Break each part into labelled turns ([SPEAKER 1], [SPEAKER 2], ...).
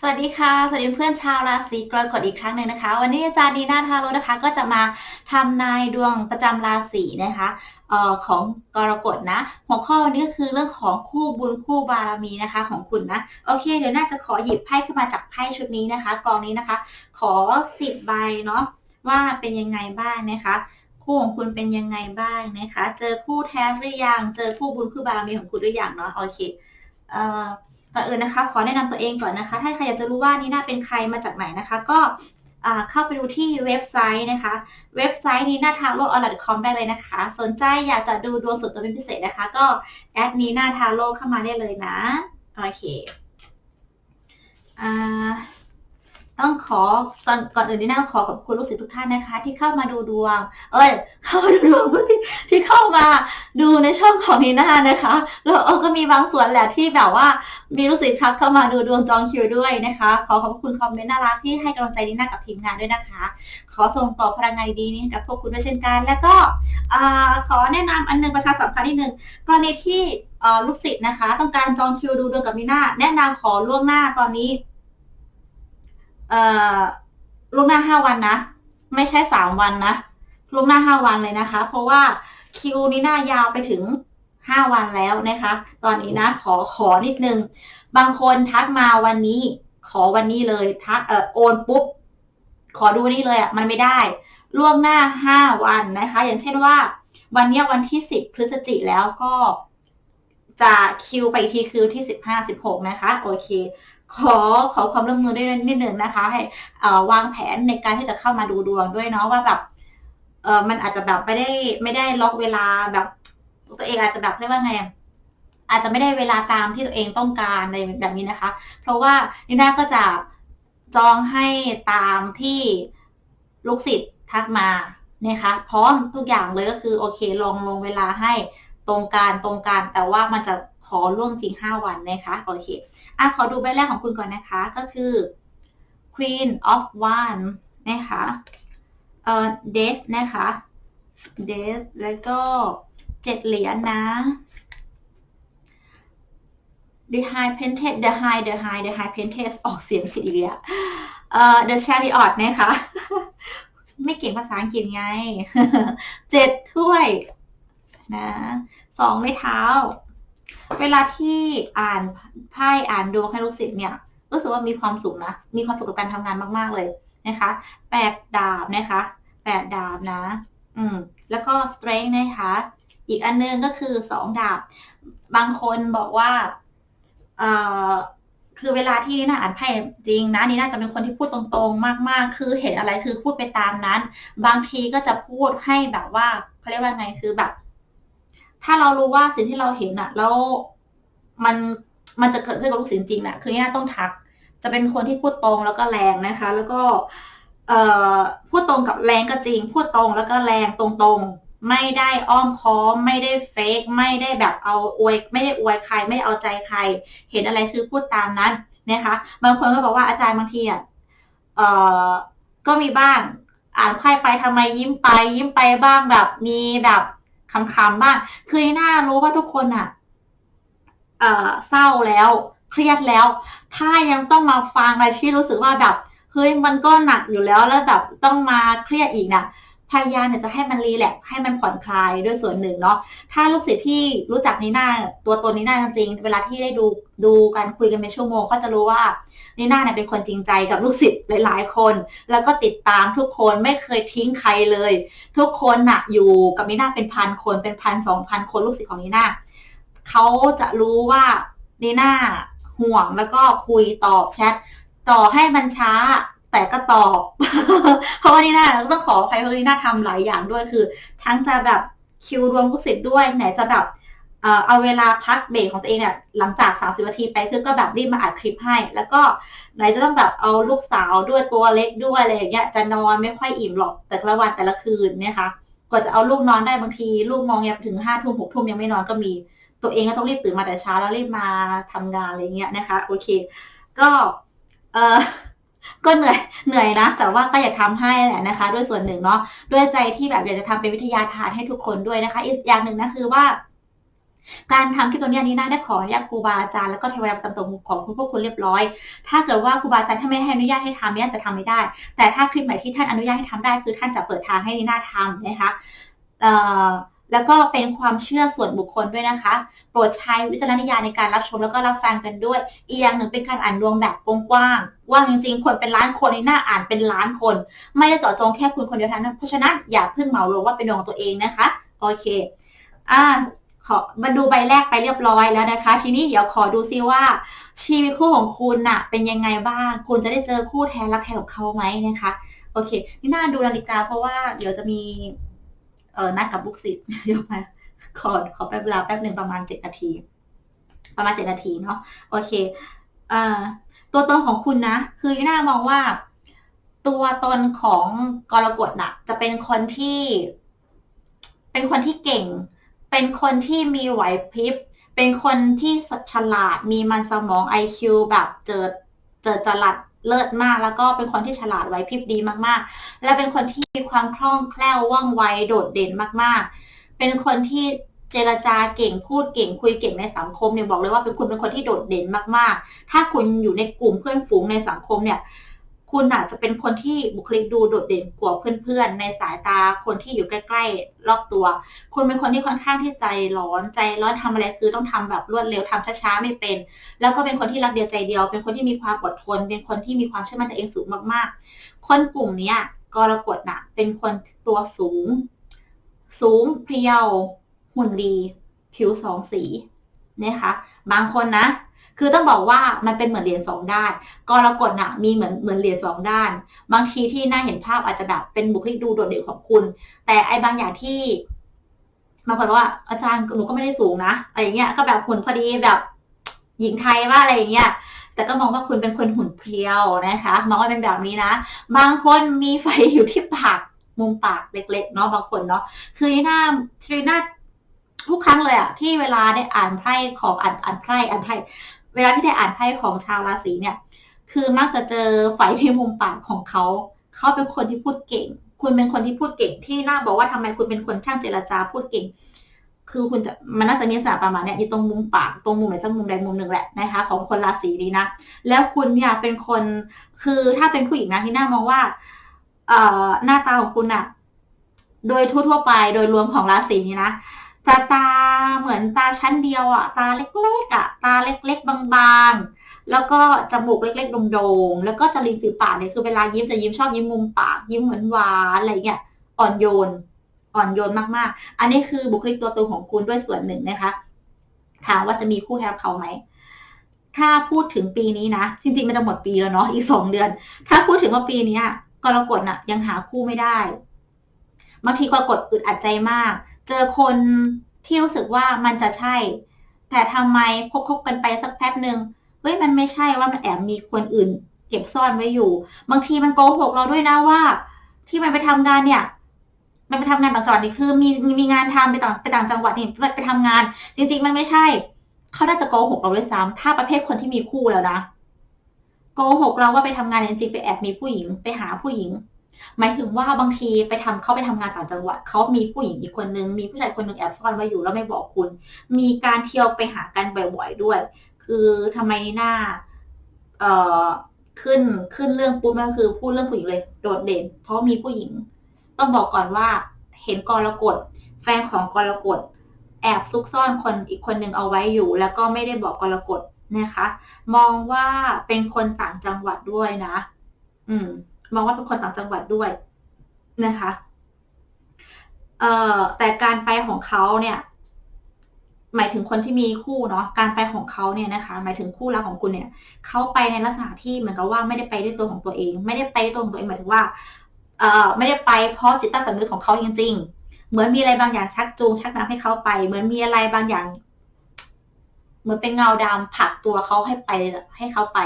[SPEAKER 1] สวัสดีค่ะ สวัสดีเพื่อนชาวราศีกรกฎอีกครั้งหนึ่งนะคะ วันนี้อาจารย์นีนาทาโรนะคะ ก็จะมาทำนายดวงประจำราศีนะคะเอ่อของกรกฎนะ หัวข้อวันนี้ก็คือเรื่องของคู่บุญคู่บารมีนะคะของคุณนะ โอเค เดี๋ยวน่าจะขอหยิบไพ่ขึ้นมาจากไพ่ชุดนี้นะคะ กองนี้นะคะ ขอสิบใบเนาะว่าเป็นยังไงบ้างนะคะคู่ของคุณเป็นยังไงบ้างนะคะ เจอคู่แท้หรือยัง เจอคู่บุญคู่บารมีของคุณหรือยังเนาะ โอเค เอ่อ ก่อนอื่นนะคะ ขอแนะนำตัวเองก่อนนะคะ ถ้าใครอยากจะรู้ว่านีน่าเป็นใครมาจากไหนนะคะ ก็เข้าไปดูที่เว็บไซต์นะคะ เว็บไซต์นีน่าทาโร่ออนไลน์คอมได้เลยนะคะ สนใจอยากจะดูดวงส่วนตัวเป็นพิเศษนะคะ ก็แอดนีน่าทาโร่เข้ามาได้เลยนะ โอเคอ่า ต้องขอก่อนก่อนอื่นนี่น่าขอขอบคุณลูกศิษย์ทุกท่านนะคะ ที่เข้ามาดูดวง เอ้ย เข้ามาดูดวงที่ที่เข้ามาดูในช่องของนีน่านะคะแล้วเออก็มีบางส่วนแหละที่แบบว่ามีลูกศิษย์ทักเข้ามาดูดวงจองคิวด้วยนะคะ ขอขอบคุณคอมเมนต์น่ารักที่ให้กำลังใจนีน่ากับทีมงานด้วยนะคะ ขอส่งต่อพลังงานดีนี้กับพวกคุณด้วยเช่นกัน แล้วก็ขอแนะนำอันนึงประชาสัมพันธ์นิดนึงกรณีที่ลูกศิษย์นะคะ ต้องการจองคิวดูดวงกับนีน่าแนะนำขอล่วงหน้าตอนนี้ เอ่อล่วงหน้าห้าวันนะ ไม่ใช่สามวันนะล่วงหน้าห้าวันเลยนะคะ เพราะว่าคิวนี้หน้ายาวไปถึงห้าวันแล้วนะคะ ตอนนี้นะ ขอขอนิดนึง บางคนทักมาวันนี้ ขอวันนี้เลย ทักเออโอนปุ๊บ ขอดูนี่เลยอะ มันไม่ได้ ล่วงหน้าห้าวันนะคะ อย่างเช่นว่า วันนี้วันที่สิบพฤศจิแล้วก็จะคิวไปทีคือที่สิบห้าสิบหกนะคะ โอเค ขอขอความร่วมมือด้วยนิดหนึ่งนะคะ ให้วางแผนในการที่จะเข้ามาดูดวงด้วยเนาะว่าแบบเออมันอาจจะแบบไม่ได้ไม่ได้ล็อกเวลาแบบตัวเองอาจจะแบบเรียกว่าไงอาจจะไม่ได้เวลาตามที่ตัวเองต้องการในแบบนี้นะคะ เพราะว่านิน่าก็จะจองให้ตามที่ลูกศิษย์ทักมาเนี่ยคะพร้อมทุกอย่างเลยก็คือโอเคลงลงเวลาให้ตรงการตรงการแต่ว่ามันจะ ขอล่วงจริง 5 วันนะคะโอเคอะขอดูใบแรกของคุณก่อนนะคะก็คือ Queen of One นะคะเอ่อ d e a นะคะ d e a แล้วก็เจ็ดเหรียญนะ The High Pented The High The High The High Pented ออกเสียงผิดอีกแล้วเอ่อ The Chariot นะคะไม่เก่งภาษาอังกฤษไง เจ็ดถ้วยนะ สองไม้เท้า เวลาที่อ่านไพ่อ่านดวงให้ลูกศิษย์เนี่ยรู้สึกว่ามีความสุขนะ มีความสุขกับการทำงานมาก ๆ เลยนะคะแปดดาบนะคะแปดดาบนะ อืม แล้วก็ strength นะคะ อีกอันนึงก็คือสองดาบ บางคนบอกว่า เอ่อ คือเวลาที่นี่น่าอ่านไพ่จริงนะนี่น่าจะเป็นคนที่พูดตรงๆ มาก ๆ คือเห็นอะไรคือพูดไปตามนั้น บางทีก็จะพูดให้แบบว่าเขาเรียกว่าไงคือแบบ ถ้าเรารู้ว่าสิ่งที่เราเห็นอะแล้วมันมันจะเกิดขึ้นกับลูกศิษย์จริงอะคือนี่ต้องทัก จะเป็นคนที่พูดตรงแล้วก็แรงนะคะ แล้วก็เอ่อพูดตรงกับแรงก็จริง พูดตรงแล้วก็แรงตรงๆ ไม่ได้อ้อมค้อมไม่ได้เฟกไม่ได้แบบเอาอวย ไม่ได้อวยใคร ไม่ได้เอาใจใคร เห็นอะไรคือพูดตามนั้นนะคะบางคนก็บอกว่าอาจารย์บางทีอะเอ่อก็มีบ้าง อ่านไพ่ไปทำไมยิ้มไป ยิ้มไปบ้างแบบมีแบบ คำๆบ้างคือน่ารู้ว่าทุกคนอะเอ่อเศร้าแล้ว เครียดแล้ว ถ้ายังต้องมาฟังอะไรที่รู้สึกว่าแบบเฮ้ยมันก็หนักอยู่แล้วแล้วแบบต้องมาเครียดอีกนะ พยายามเนี่ยจะให้มันรีแลกให้มันผ่อนคลายด้วยส่วนหนึ่งเนาะถ้าลูกศิษย์ที่รู้จักนีน่าตัวตนนีน่าจริง เวลาที่ได้ดูดูกันคุยกันเป็นชั่วโมง ก็จะรู้ว่านีน่าเนี่ยเป็นคนจริงใจกับลูกศิษย์หลาย ๆ คน แล้วก็ติดตามทุกคนไม่เคยทิ้งใครเลย ทุกคนน่ะอยู่กับนีน่าเป็นพันคนเป็นพันสองพันคนลูกศิษย์ของนีน่าเขาจะรู้ว่านีน่าห่วงแล้วก็คุยตอบแชทต่อให้มันช้า แต่ก็ตอบ เพราะว่านี่น่าต้องขออภัยเพราะนี่น่าทำหลายอย่างด้วยคือ ทั้งจะแบบคิวรวมผู้สิทธิ์ด้วยไหนจะแบบเอาเวลาพักเบรกของตัวเองเนี่ยหลังจาก 30นาทีไปคือก็แบบรีบมาอัดคลิปให้ แล้วก็ไหนจะต้องแบบเอาลูกสาวด้วยตัวเล็กด้วยอะไรอย่างเงี้ยจะนอนไม่ค่อยอิ่มหรอกแต่ละวันแต่ละคืนเนี่ยค่ะกว่าจะเอาลูกนอนได้บางที ลูกมองเนี่ยถึงห้าทุ่มหกทุ่มยังไม่นอนก็มี ตัวเองก็ต้องรีบตื่นมาแต่เช้าแล้วรีบมาทำงานอะไรเงี้ยนะคะ โอเค ก็เออ ก็เหนื่อยเหนื่อยนะ แต่ว่าก็อยากทำให้แหละนะคะ ด้วยส่วนหนึ่งเนาะด้วยใจที่แบบอยากจะทำเป็นวิทยาทานให้ทุกคนด้วยนะคะ อีกอย่างหนึ่งนะคือว่าการทำคลิปตัวนี้นี้น่าได้ขออนุญาตครูบาอาจารย์แล้วก็เทวดาประจำตัวของคุณพวกคุณเรียบร้อย ถ้าเกิดว่าครูบาอาจารย์ถ้านไม่ให้อนุญาตให้ทำเนี่ยจะทำไม่ได้ แต่ถ้าคลิปไหนที่ท่านอนุญาตให้ทำได้คือท่านจะเปิดทางให้นีน่าทำนะคะ แล้วก็เป็นความเชื่อส่วนบุคคลด้วยนะคะ โปรดใช้วิจารณญาณในการรับชมแล้วก็รับฟังกันด้วย อีกอย่างหนึ่งเป็นการอ่านดวงแบบกว้างๆ ว่าจริงๆ คนเป็นล้านคนในหน้าอ่านเป็นล้านคน ไม่ได้เจาะจงแค่คุณคนเดียวเท่านั้นเพราะฉะนั้นอย่าเพิ่งเหมารวมว่าเป็นดวงของตัวเองนะคะ โอเค อ่า ขอมาดูใบแรกไปเรียบร้อยแล้วนะคะ ทีนี้เดี๋ยวขอดูซิว่า ชีวิตคู่ของคุณน่ะ เป็นยังไงบ้าง คุณจะได้เจอคู่แท้รักแท้ของเขาไหมนะคะ โอเค นี่น่าดูนาฬิกาเพราะว่าเดี๋ยวจะมี เออนัดกับลูกศิษย์เดี๋ยวมาขอขอแป๊บเวลาแป๊บหนึ่งประมาณเจ็ดนาที ประมาณเจ็ดนาทีเนาะโอเคอ่าตัวตนของคุณนะ คือน่ามองว่า ตัวตนของกรกฎน่ะ จะเป็นคนที่ เป็นคนที่เก่ง เป็นคนที่มีไหวพริบ เป็นคนที่ฉลาดมีมันสมอง IQ แบบเจอเจอจลัด เลิศมาก แล้วก็เป็นคนที่ฉลาดไวพริบดีมากๆ และเป็นคนที่มีความคล่องแคล่วว่องไวโดดเด่นมากๆ เป็นคนที่เจรจาเก่งพูดเก่งคุยเก่งในสังคมเนี่ยบอกเลยว่าเป็นคุณเป็นคนที่โดดเด่นมากๆ ถ้าคุณอยู่ในกลุ่มเพื่อนฝูงในสังคมเนี่ย คุณอาจจะเป็นคนที่บุคลิกดูโดดเด่นกว่าเพื่อนๆ ในสายตาคนที่อยู่ใกล้ๆ รอบตัว คุณเป็นคนที่ค่อนข้างที่ใจร้อนใจร้อนทำอะไรคือต้องทำแบบรวดเร็วทำช้าๆไม่เป็น แล้วก็เป็นคนที่รักเดียวใจเดียว เป็นคนที่มีความอดทน เป็นคนที่มีความเชื่อมั่นตัวเองสูงมากๆ คนกลุ่มนี้กรกฎน่ะเป็นคนตัวสูง สูงเพรียวหุ่นดี ผิวสองสีนะคะบางคนนะ คือต้องบอกว่ามันเป็นเหมือนเหรียญสองด้านกรกฎน่ะมีเหมือนเหมือนเหรียญสองด้าน บางทีที่น่าเห็นภาพอาจจะแบบเป็นบุคลิกดูโดดเด่นของคุณ แต่ไอ้บางอย่างที่บางคนว่าอาจารย์หนูก็ไม่ได้สูงนะอะไรเงี้ยก็แบบหุ่นพอดีแบบ หญิงไทยว่าอะไรเงี้ยแต่ก็มองว่าคุณเป็นคนหุ่นเพรียวนะคะมองว่าเป็นแบบนี้นะ บางคนมีไฟอยู่ที่ปากมุมปากเล็ก ๆ เนาะบางคนเนาะคือหน้าคือหน้าทุกครั้งเลยอะที่เวลาได้อ่านไพ่ของอ่านอ่านไพ่อ่านไพ่ เวลาที่ได้อ่านไพ่ของชาวราศีเนี่ย คือมักจะเจอไฟที่มุมปากของเขา เขาเป็นคนที่พูดเก่ง คุณเป็นคนที่พูดเก่ง ที่น่าบอกว่าทำไมคุณเป็นคนช่างเจรจาพูดเก่ง คือคุณจะมันน่าจะมีสาประมาณเนี้ยอยู่ตรงมุมปาก ตรงมุมไหนสักมุมใดมุมหนึ่งแหละนะคะ ของคนราศีนี้นะ แล้วคุณเนี่ยเป็นคน คือถ้าเป็นผู้หญิงนะที่น่ามองว่า เอ่อ หน้าตาของคุณอะโดยทั่วๆไป โดยรวมของราศีนี้นะ จะตาเหมือนตาชั้นเดียวอะ ตาเล็กๆอะ ตาเล็กๆบางๆ แล้วก็จมูกเล็กๆโด่งๆแล้วก็จะริมฝีปากเนี่ยคือเวลายิ้มจะยิ้มชอบยิ้มมุมปาก ยิ้มเหมือนหวานอะไรเงี้ยอ่อนโยน อ่อนโยนมากๆ อันนี้คือบุคลิกตัวตนของคุณด้วยส่วนหนึ่งนะคะถามว่าจะมีคู่แทนเขาไหมถ้าพูดถึงปีนี้นะจริงๆมันจะหมดปีแล้วเนาะอีกสองเดือน ถ้าพูดถึงว่าปีนี้กรกฎน่ะ ยังหาคู่ไม่ได้บางทีกรกฎอึดอัดใจมาก เจอคนที่รู้สึกว่ามันจะใช่ แต่ทำไมคบคบกันไปสักแป๊บหนึ่งเฮ้ยมันไม่ใช่ว่ามันแอบมีคนอื่น เก็บซ่อนไว้อยู่ บางทีมันโกหกเราด้วยนะว่า ที่มันไปทำงานเนี่ย มันไปทำงานต่างจังหวัดนี่คือ มีมีงานทำไปต่างไปต่างจังหวัดนี่ไปทำงาน จริง ๆ มันไม่ใช่เขาน่าจะโกหกเราด้วยซ้ำถ้าประเภทคนที่มีคู่แล้วนะโกหกเราว่าไปทำงานจริงๆไปแอบมีผู้หญิงไปหาผู้หญิง หมายถึงว่าบางทีไปทำเขาไปทำงานต่างจังหวัดเขามีผู้หญิงอีกคนนึง มีผู้ชายคนนึงแอบซ่อนไว้อยู่แล้วไม่บอกคุณ มีการเที่ยวไปหากันบ่อยๆด้วย คือทำไมนี่หน้า เอ่อขึ้นขึ้นเรื่องปุ๊บก็คือพูดเรื่องผู้หญิงเลยโดดเด่น เพราะมีผู้หญิง ต้องบอกก่อนว่าเห็นกรกฎแฟนของกรกฎแอบซุกซ่อนคนอีกคนหนึ่งเอาไว้อยู่ แล้วก็ไม่ได้บอกกรกฎนะคะ มองว่าเป็นคนต่างจังหวัดด้วยนะ อืม มองว่าเป็นคนต่างจังหวัดด้วยนะคะเอ่อแต่การไปของเขาเนี่ยหมายถึงคนที่มีคู่เนาะการไปของเขาเนี่ยนะคะ หมายถึงคู่รักของคุณเนี่ยเขาไปในลักษณะที่เหมือนกับว่าไม่ได้ไปด้วยตัวของตัวเอง ไม่ได้ไปด้วยตัวของตัวเองหมายถึงว่าเอ่อไม่ได้ไปเพราะจิตใต้สำนึกของเขาจริง ๆ เหมือนมีอะไรบางอย่างชักจูงชักนำให้เขาไป เหมือนมีอะไรบางอย่าง เหมือนเป็นเงาดำผลักตัวเขาให้ไปให้เขาไป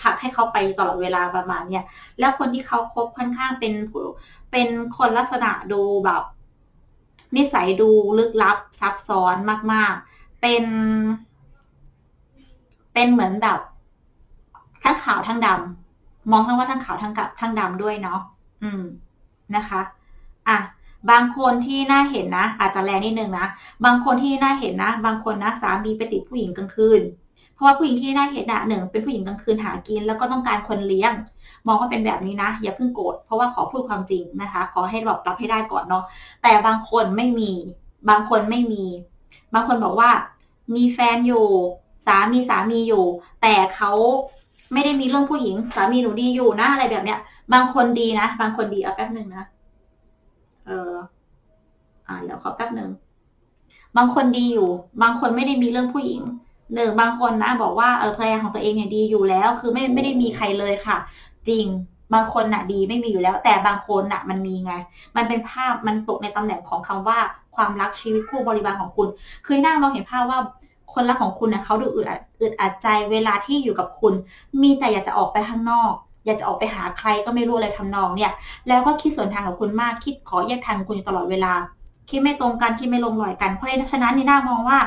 [SPEAKER 1] ผลักให้เขาไปตลอดเวลาประมาณเนี้ยแล้วคนที่เขาคบค่อนข้างเป็นเป็นคนลักษณะดูแบบ นิสัยดูลึกลับซับซ้อนมาก ๆ เป็น เป็นเหมือนแบบทั้งขาวทั้งดำมองทั้งว่าทั้งขาวทั้งกับทั้งดำด้วยเนาะอืมนะคะ อะ บางคนที่น่าเห็นนะ อาจจะแรงนิดนึงนะ บางคนที่น่าเห็นนะ บางคนนะสามีไปติดผู้หญิงกลางคืน เพราะว่าผู้หญิงที่น่าเห็นอะหนึ่งเป็นผู้หญิงกลางคืนหากิน แล้วก็ต้องการคนเลี้ยง มองว่าเป็นแบบนี้นะ อย่าเพิ่งโกรธเพราะว่าขอพูดความจริงนะคะ ขอให้แบบรับให้ได้ก่อนเนาะแต่บางคนไม่มี บางคนไม่มี บางคนบอกว่า มีแฟนอยู่สามีสามีอยู่ แต่เขาไม่ได้มีเรื่องผู้หญิง สามีหนูดีอยู่นะอะไรแบบเนี้ย บางคนดีนะ บางคนดีเอาแป๊บหนึ่งนะ เอออ่าเดี๋ยวขอแป๊บหนึ่งบางคนดีอยู่ บางคนไม่ได้มีเรื่องผู้หญิงหนึ่งบางคนนะบอกว่าเออภรรยาของตัวเองเนี่ยดีอยู่แล้ว คือไม่ไม่ได้มีใครเลยค่ะ จริงบางคนน่ะดีไม่มีอยู่แล้ว แต่บางคนน่ะมันมีไง มันเป็นภาพมันตกในตำแหน่งของคำว่าความรักชีวิตคู่บริบาลของคุณ คือนั่งมองเห็นภาพว่าคนรักของคุณเนี่ยเขาดูอึดอัดอึดอัดใจเวลาที่อยู่กับคุณ มีแต่อยากจะออกไปข้างนอก อยากจะออกไปหาใครก็ไม่รู้อะไรทำนองเนี่ย แล้วก็คิดส่วนทางกับคุณมาก คิดขอแยกทางคุณอยู่ตลอดเวลา คิดไม่ตรงกัน คิดไม่ลงรอยกัน เพราะฉะนั้นนี่น่ามองว่า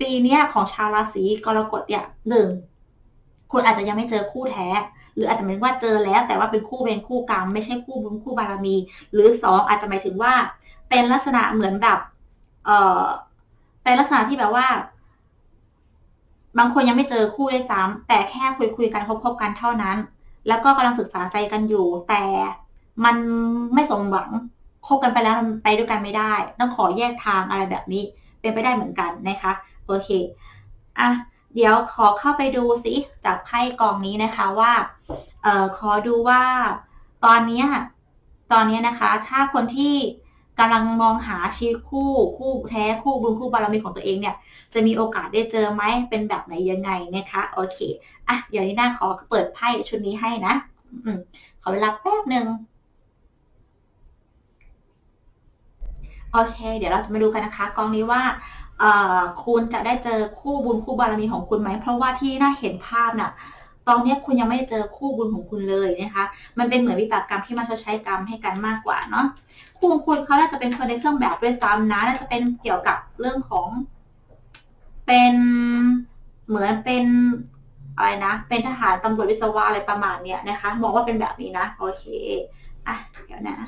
[SPEAKER 1] ปีเนี้ยของชาวราศีกรกฎเนี่ยหนึ่งคุณอาจจะยังไม่เจอคู่แท้ หรืออาจจะเป็นว่าเจอแล้ว แต่ว่าเป็นคู่เวรคู่กรรม ไม่ใช่คู่บุญคู่บารมี หรือสองอาจจะหมายถึงว่า เป็นลักษณะเหมือนแบบเออเป็นลักษณะที่แบบว่า บางคนยังไม่เจอคู่ด้วยซ้ำแต่แค่คุยคุยกันพบพบกันเท่านั้น แล้วก็กำลังศึกษาใจกันอยู่ แต่มันไม่สมหวังคบกันไปแล้วไปด้วยกันไม่ได้ ต้องขอแยกทางอะไรแบบนี้ เป็นไปได้เหมือนกันนะคะโอเคอะเดี๋ยวขอเข้าไปดูสิจากไพ่กองนี้นะคะว่าเอ่อขอดูว่าตอนนี้ตอนนี้นะคะ ถ้าคนที่ กำลังมองหาชีวิตคู่คู่แท้คู่บุญคู่บารมีของตัวเองเนี่ย จะมีโอกาสได้เจอไหมเป็นแบบไหนยังไงนะคะโอเคอะเดี๋ยวนี้น้าขอเปิดไพ่ชุดนี้ให้นะ อืมขอเวลาแป๊บหนึ่งโอเค เดี๋ยวเราจะมาดูกันนะคะกองนี้ว่าคุณจะได้เจอคู่บุญคู่บารมีของคุณไหม เพราะว่าที่น่าเห็นภาพน่ะ ตอนนี้คุณยังไม่ได้เจอคู่บุญของคุณเลยนะคะ มันเป็นเหมือนวิบากกรรมที่มาชดใช้กรรมให้กันมากกว่าเนาะคู่ของคุณเขาน่าจะเป็นคนในเครื่องแบบด้วยซ้ำนะน่าจะเป็นเกี่ยวกับเรื่องของ เป็นเหมือนเป็นอะไรนะเป็นทหารตำรวจวิศวะอะไรประมาณเนี้ยนะคะมองว่าเป็นแบบนี้นะโอเคอะเดี๋ยวนะ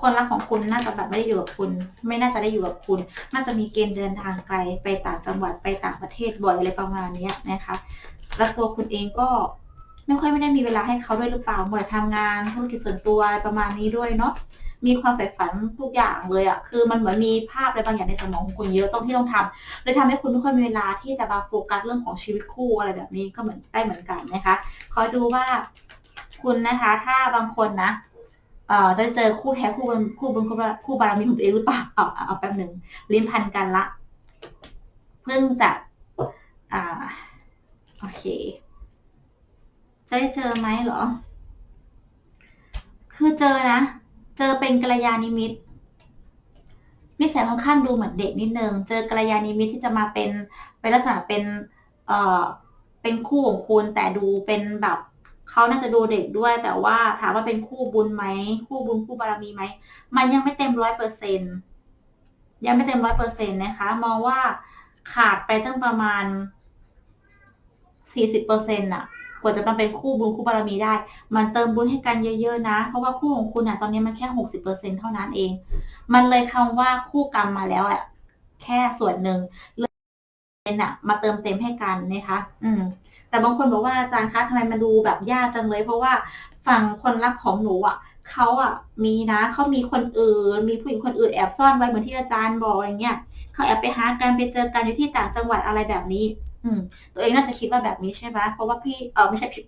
[SPEAKER 1] คนรักของคุณน่าจะแบบไม่ได้อยู่กับคุณ ไม่น่าจะได้อยู่กับคุณ น่าจะมีเกณฑ์เดินทางไกลไปต่างจังหวัดไปต่างประเทศบ่อยอะไรประมาณนี้นะคะแล้วตัวคุณเองก็ไม่ค่อยไม่ได้มีเวลาให้เขาด้วยหรือเปล่าหมดทำงานธุรกิจส่วนตัวประมาณนี้ด้วยเนาะมีความใฝ่ฝันทุกอย่างเลยอะ่ะคือมันเหมือนมีภาพอะไรบางอย่างในสมองของคุณเยอะต้องที่ต้องทำเลยทำให้คุณไม่ค่อยมีเวลาที่จะมาโฟกัสเรื่องของชีวิตคู่อะไรแบบนี้ก็เหมือนได้เหมือนกันนะคะ คอยดูว่าคุณนะคะ ถ้าบางคนนะ เอ่อจะเจอคู่แท้คู่บุญคู่บุญคู่บารมีของตัวเองหรือเปล่าเอาเอาแป๊บหนึ่งลิ้นพันกันละ เพิ่งจะอ่าโอเค จะได้เจอไหมเหรอ คือเจอนะ เจอเป็นกัลยาณมิตนิสัยค่อนข้างดูเหมือนเด็กนิดนึง เจอกัลยาณมิตที่จะมาเป็นเป็นลักษณะเป็น เอ่อ เป็นคู่ของคุณแต่ดูเป็นแบบ เขาน่าจะดูเด็กด้วยแต่ว่าถามว่าเป็นคู่บุญไหมคู่บุญคู่บารมีไหมมันยังไม่เต็มร้อยเปอร์เซ็นยังไม่เต็มร้อยเปอร์เซ็นนะคะ มองว่าขาดไปตั้งประมาณสี่สิบเปอร์เซ็นต์อะกว่าจะมาเป็นคู่บุญคู่บารมีได้ มันเติมบุญให้กันเยอะ ๆ นะ เพราะว่าคู่ของคุณอะตอนนี้มันแค่หกสิบเปอร์เซ็นเท่านั้นเอง มันเลยคำว่าคู่กรรมมาแล้วอะแค่ส่วนหนึ่งเลยเป็นอะมาเติมเต็มให้กันนะคะ อืม แต่บางคนบอกว่าอาจารย์คะทำไมมันดูแบบยากจังเลย เพราะว่าฝั่งคนรักของหนูอะเขาอะมีนะเขามีคนอื่น มีผู้หญิงคนอื่นแอบซ่อนไว้เหมือนที่อาจารย์บอกอย่างเงี้ยเขาแอบไปหากันไปเจอกันอยู่ที่ต่างจังหวัดอะไรแบบนี้ อืม ตัวเองน่าจะคิดว่าแบบนี้ใช่ไหมเพราะว่าพี่เออไม่ใช่พี่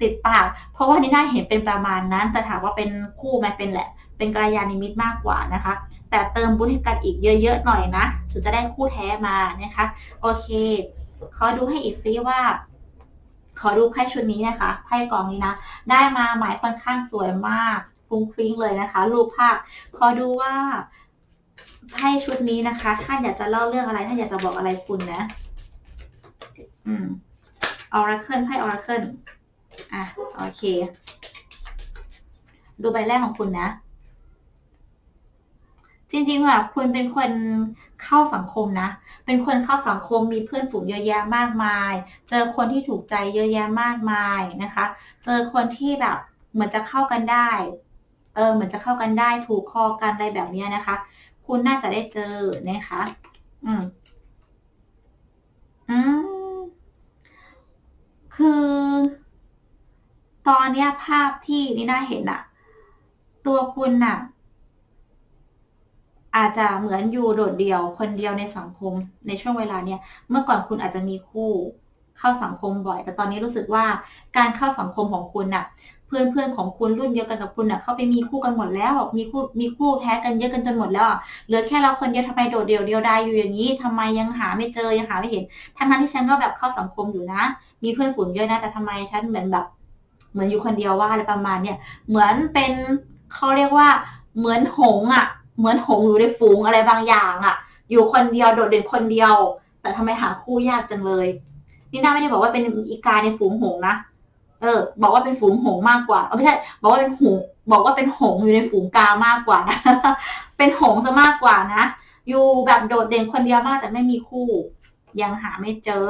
[SPEAKER 1] ติดปาก เพราะว่านี่น่าเห็นเป็นประมาณนั้น แต่ถามว่าเป็นคู่ไหมเป็นแหละ เป็นกระยาณิมิตมากกว่านะคะ แต่เติมบุญให้กันอีกเยอะๆหน่อยนะถึงจะได้คู่แท้มานะคะ โอเค ขอดูให้อีกซิว่า ขอดูไพ่ชุดนี้นะคะไพ่กองนี้นะ ได้มาหมายค่อนข้างสวยมากฟุ้งฟิ้งเลยนะคะ รูปภาพ ขอดูว่าไพ่ชุดนี้นะคะท่านอยากจะเล่าเรื่องอะไรท่านอยากจะบอกอะไรคุณนะ อืมออร์เคิลไพ่ออร์เคิลอะโอเค ดูใบแรกของคุณนะ จริงๆแบบคุณเป็นคน เข้าสังคมนะ เป็นคนเข้าสังคมมีเพื่อนฝูงเยอะแยะมากมาย เจอคนที่ถูกใจเยอะแยะมากมายนะคะ เจอคนที่แบบเหมือนจะเข้ากันได้ เออเหมือนจะเข้ากันได้ถูกคอกันอะไรแบบนี้นะคะ คุณน่าจะได้เจอนะคะ อืม อืม คือ ตอนเนี้ยภาพที่นี่น่าเห็นอะตัวคุณน่ะ อาจจะเหมือนอยู่โดดเดี่ยวคนเดียวในสังคมในช่วงเวลาเนี้ยเมื่อก่อนคุณอาจจะมีคู่เข้าสังคมบ่อย แต่ตอนนี้รู้สึกว่าการเข้าสังคมของคุณน่ะ เพื่อนเพื่อนของคุณรุ่นเดียวกันกับคุณน่ะเขาไปมีคู่กันหมดแล้ว มีคู่มีคู่แท้กันเยอะกันจนหมดแล้วเหลือแค่เราคนเดียวทำไมโดดเดี่ยวเดียวดายอยู่อย่างนี้ทำไมยังหาไม่เจอยังหาไม่เห็นทั้งนั้นที่ฉันก็แบบเข้าสังคมอยู่นะ มีเพื่อนฝูงเยอะนะแต่ทำไมฉันเหมือนแบบ เหมือนอยู่คนเดียวว่าอะไรประมาณเนี่ยเหมือนเป็นเขาเรียกว่าเหมือนหงส์อะ เหมือนหงอยู่ในฝูงอะไรบางอย่างอะอยู่คนเดียวโดดเด่นคนเดียว แต่ทำไมหาคู่ยากจังเลย นี่น่าไม่ได้บอกว่าเป็นอีกาในฝูงหงนะเออ บอกว่าเป็นฝูงหงมากกว่าเออไม่ใช่บอกว่าเป็นหงบอกว่าเป็นหงอยู่ในฝูงกามากกว่านะ เป็นหงซะมากกว่านะ อยู่แบบโดดเด่นคนเดียวมากแต่ไม่มีคู่ ยังหาไม่เจอ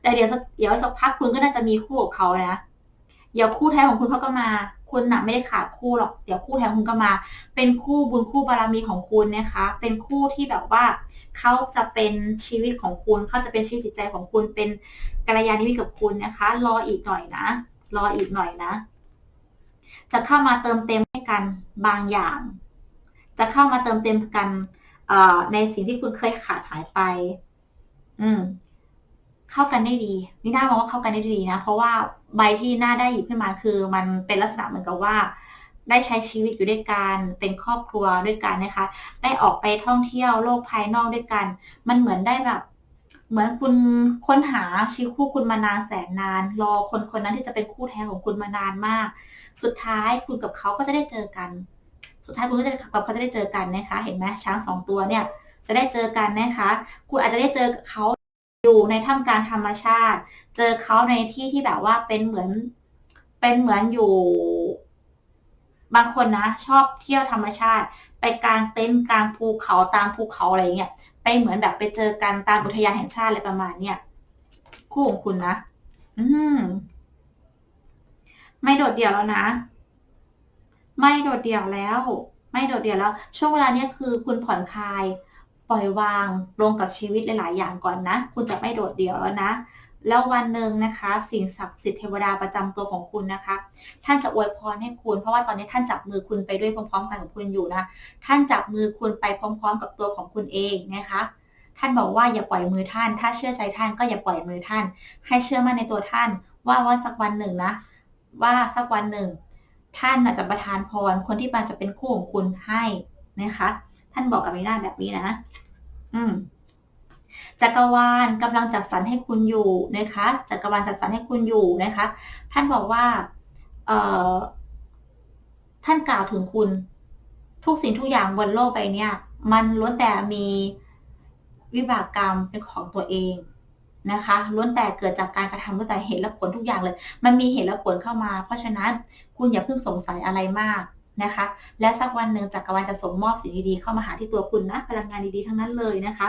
[SPEAKER 1] แต่เดี๋ยวสักเดี๋ยวสักพักคุณก็น่าจะมีคู่กับเขานะ เดี๋ยวคู่แท้ของคุณเขาก็มา คุณน่ะไม่ได้ขาดคู่หรอก เดี๋ยวคู่แท้คุณก็มา เป็นคู่บุญคู่บารมีของคุณนะคะ เป็นคู่ที่แบบว่าเขาจะเป็นชีวิตของคุณเขาจะเป็นชีวิตจิตใจของคุณ เป็นกัลยาณมิตรกับคุณนะคะ รออีกหน่อยนะ รออีกหน่อยนะ จะเข้ามาเติมเต็มให้กันบางอย่าง จะเข้ามาเติมเต็มกันในสิ่งที่คุณเคยขาดหายไป อืม เข้ากันได้ดีนี่น่ามองว่าเข้ากันได้ดีนะ เพราะว่าใบที่หน้าได้หยิบขึ้นมาคือ มันเป็นลักษณะเหมือนกับว่า ได้ใช้ชีวิตอยู่ด้วยกันเป็นครอบครัวด้วยกันนะคะ ได้ออกไปท่องเที่ยวโลกภายนอกด้วยกัน มันเหมือนได้แบบเหมือนคุณค้นหาชีวิตคู่คุณมานานแสนนาน รอคนคนนั้นที่จะเป็นคู่แท้ของคุณมานานมาก สุดท้ายคุณกับเขาก็จะได้เจอกัน สุดท้ายคุณก็จะกับเขาจะได้เจอกันนะคะ เห็นไหมช้างสองตัวเนี่ย จะได้เจอกันนะคะ คุณอาจจะได้เจอเขา อยู่ในท่ามกลางธรรมชาติ เจอเขาในที่ที่แบบว่าเป็นเหมือน เป็นเหมือนอยู่ บางคนนะ ชอบเที่ยวธรรมชาติ ไปกลางเต็นท์กลางภูเขาตามภูเขาอะไรเงี้ยไปเหมือนแบบไปเจอกันตามอุทยานแห่งชาติอะไรประมาณ เนี้ยคู่ของคุณนะอืมไม่โดดเดี่ยวแล้วนะ ไม่โดดเดี่ยวแล้ว ไม่โดดเดี่ยวแล้ว ช่วงเวลาเนี้ยคือคุณผ่อนคลาย ปล่อยวางลงกับชีวิตหลาย ๆ อย่างก่อนนะ คุณจะไม่โดดเดี่ยวแล้วนะ แล้ววันหนึ่งนะคะ สิ่งศักดิ์สิทธิ์เทวดาประจำตัวของคุณนะคะ ท่านจะอวยพรให้คุณ เพราะว่าตอนนี้ท่านจับมือคุณไปด้วยพร้อม ๆ กันกับคุณอยู่นะ ท่านจับมือคุณไปพร้อม ๆ กับตัวของคุณเองนะคะ ท่านบอกว่าอย่าปล่อยมือท่าน ถ้าเชื่อใจท่านก็อย่าปล่อยมือท่าน ให้เชื่อมั่นในตัวท่าน ว่าว่าสักวันหนึ่งนะ ว่าสักวันหนึ่ง ท่านจะประทานพร คนที่มันจะเป็นคู่ของคุณให้นะคะ ท่านบอกกับมีนาแบบนี้นะ อืมจักรวาลกำลังจัดสรรให้คุณอยู่นะคะจักรวาลจัดสรรให้คุณอยู่นะคะ ท่านบอกว่า เอ่อ ท่านกล่าวถึงคุณ ทุกสิ่งทุกอย่างบนโลกใบนี้มันล้วนแต่มีวิบากกรรมเป็นของตัวเองนะคะล้วนแต่เกิดจากการกระทำล้วนแต่เหตุและผลทุกอย่างเลย มันมีเหตุและผลเข้ามา เพราะฉะนั้นคุณอย่าเพิ่งสงสัยอะไรมาก นะคะ และสักวันหนึ่งจักรวาลจะส่งมอบสิ่งดีๆเข้ามาหาที่ตัวคุณนะพลังงานดีๆทั้งนั้นเลยนะคะ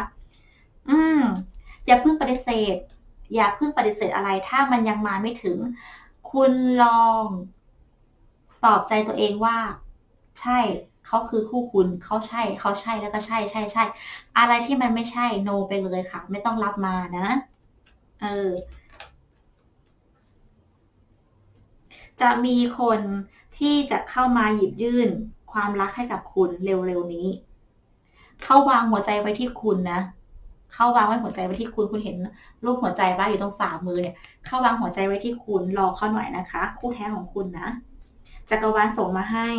[SPEAKER 1] อืมอย่าเพิ่งปฏิเสธ อย่าเพิ่งปฏิเสธอะไร ถ้ามันยังมาไม่ถึง คุณลองตอบใจตัวเองว่า ใช่เขาคือคู่คุณเขาใช่เขาใช่แล้วก็ใช่ใช่ใช่อะไรที่มันไม่ใช่โน ไปเลยค่ะ ไม่ต้องรับมานะเออจะมีคน ที่จะเข้ามาหยิบยื่นความรักให้กับคุณเร็วๆนี้ เขาวางหัวใจไว้ที่คุณนะเขาวางไว้หัวใจไว้ที่คุณคุณเห็นรูปหัวใจบ้าอยู่ตรงฝ่ามือเนี่ยเขาวางหัวใจไว้ที่คุณรอเขาหน่อยนะคะ คู่แท้ของคุณนะจักรวาลส่งมาให้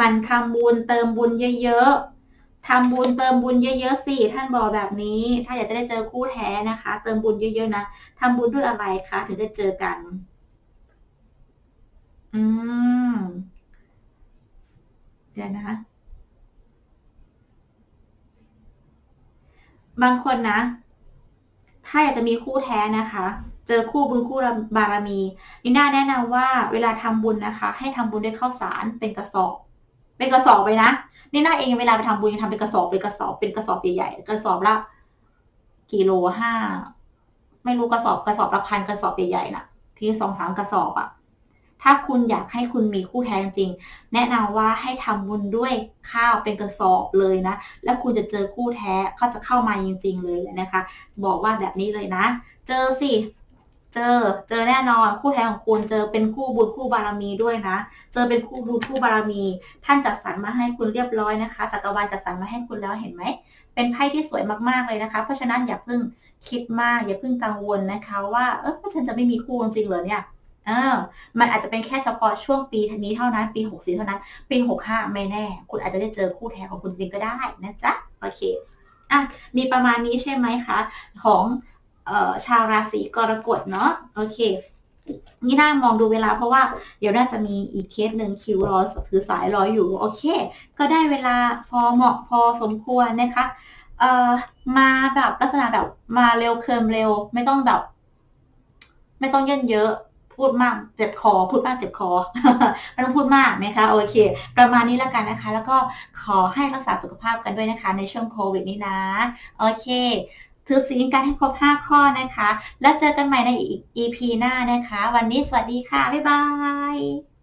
[SPEAKER 1] มันทำบุญเติมบุญเยอะๆทำบุญเติมบุญเยอะๆสิท่านบอกแบบนี้ ถ้าอยากจะได้เจอคู่แท้นะคะ เติมบุญเยอะๆนะทำบุญด้วยอะไรคะถึงจะเจอกัน อืม เดี๋ยวนะบางคนนะ ถ้าอยากจะมีคู่แท้นะคะ เจอคู่บุญคู่บารมีนิน่าแนะนำว่าเวลาทำบุญนะคะ ให้ทำบุญด้วยข้าวสารเป็นกระสอบ เป็นกระสอบไปนะนิน่าเองเวลาไปทำบุญทำเป็นกระสอบเป็นกระสอบเป็นกระสอบใหญ่ๆกระสอบละกิโลห้าไม่รู้กระสอบกระสอบละพันกระสอบใหญ่ๆนะที่สองสามกระสอบอะ ถ้าคุณอยากให้คุณมีคู่แท้จริง แนะนำว่าให้ทำบุญด้วยข้าวเป็นกระสอบเลยนะ แล้วคุณจะเจอคู่แท้เขาจะเข้ามาจริง ๆ เลยนะคะ บอกว่าแบบนี้เลยนะ เจอสิเจอ เจอแน่นอนคู่แท้ของคุณเจอเป็นคู่บุญคู่บารมีด้วยนะ เจอเป็นคู่บุญคู่บารมี ท่านจัดสรรมาให้คุณเรียบร้อยนะคะจักรวาลจัดสรรมาให้คุณแล้วเห็นไหม เป็นไพ่ที่สวยมากๆเลยนะคะ เพราะฉะนั้นอย่าเพิ่งคิดมากอย่าเพิ่งกังวลนะคะ ว่าเออฉันจะไม่มีคู่จริงเหรอเนี่ย ออมันอาจจะเป็นแค่เฉพาะช่วงปีนี้เท่านั้น ปี 64 เท่านั้น ปี 65 ไม่แน่ คุณอาจจะได้เจอคู่แท้ของคุณจริงก็ได้นะจ๊ะ โอเค อะ มีประมาณนี้ใช่ไหมคะ ของเอ่อชาวราศีกรกฎเนาะ โอเค นี่น่ามองดูเวลาเพราะว่าเดี๋ยวน่าจะมีอีกเคสหนึ่งคิวรอถือสายรออยู่ โอเค ก็ได้เวลาพอเหมาะพอสมควรนะคะเอ่อมาแบบลักษณะแบบมาเร็วเคิมเร็ว ไม่ต้องแบบ ไม่ต้องเยินเยอะ พูดมากเจ็บคอ พูดมากเจ็บคอไม่ต้องพูดมากนะคะโอเค ประมาณนี้แล้วกันนะคะ แล้วก็ขอให้รักษาสุขภาพกันด้วยนะคะ ในช่วงโควิดนี้นะโอเคถือศีลกันให้ครบ 5 ข้อนะคะ แล้วเจอกันใหม่ในอีก EP หน้านะคะ วันนี้สวัสดีค่ะ บ๊ายบาย